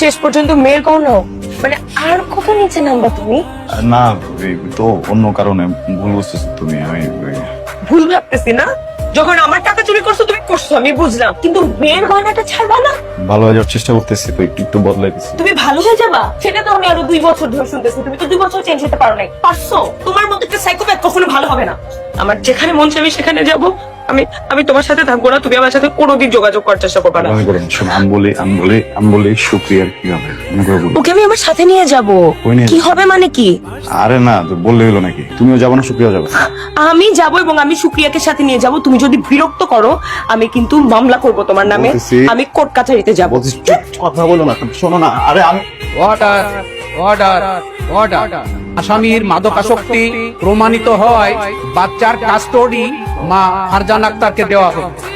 শেষ পর্যন্ত মেয়ের গহনাও মানে আর কত নিচে নামবা তুমি? না তো অন্য কারণে ভুল বুঝতেছো তুমি আমি ভুল ভাবতেছি না? যখন আমার টাকা চুরি করছ তুমি করছ আমি বুঝলাম। কিন্তু মেয়ের গয়নাটা ছাড়বা না? ভালো হয়ে যাওয়ার চেষ্টা করতেছি তো একটু একটু বদলাই দিচ্ছি তুমি ভালো হয়ে যাবা? সেটা তো আমি আরও দুই বছর ধরে শুনতেছি। তুমি তো দুই বছর চেঞ্জ হতে পারো নাই। পারছ? তোমার মধ্যে একটা সাইকোপ্যাথ কখনো ভালো হবে না। আমার যেখানে মন চাই আমি সেখানে যাব। আমি আমি তোমার সাথে থাকব না তুমি আমার সাথে কোনোদিন যোগাযোগ করার চেষ্টা করবে না। আমি করেন শোনো আমি বলি আমি বলি আমি বলি সুপ্রিয়ার কি হবে? মনে করে বলি। ওকে আমি আমার সাথে নিয়ে যাব। নিয়ে কি হবে মানে কি? আরে না তো বললে হলো নাকি? তুমিও যাব না সুপ্রিয়া যাবে আমি যাব এবং আমি সুপ্রিয়াকে সাথে নিয়ে যাব। তুমি যদি বিরক্ত করো আমি কিন্তু মামলা করব তোমার নামে। বলতেছি- আমি কোর্ট কাছারিতে যাব। বলছিস চুপ, কথা বলো না শোনো না আরে আমি অর্ডার অর্ডার আসামির মাদকাসক্তি প্রমাণিত হয় বাচ্চার কাস্টোডি মা ফারজান আক্তারকে দেওয়া হবে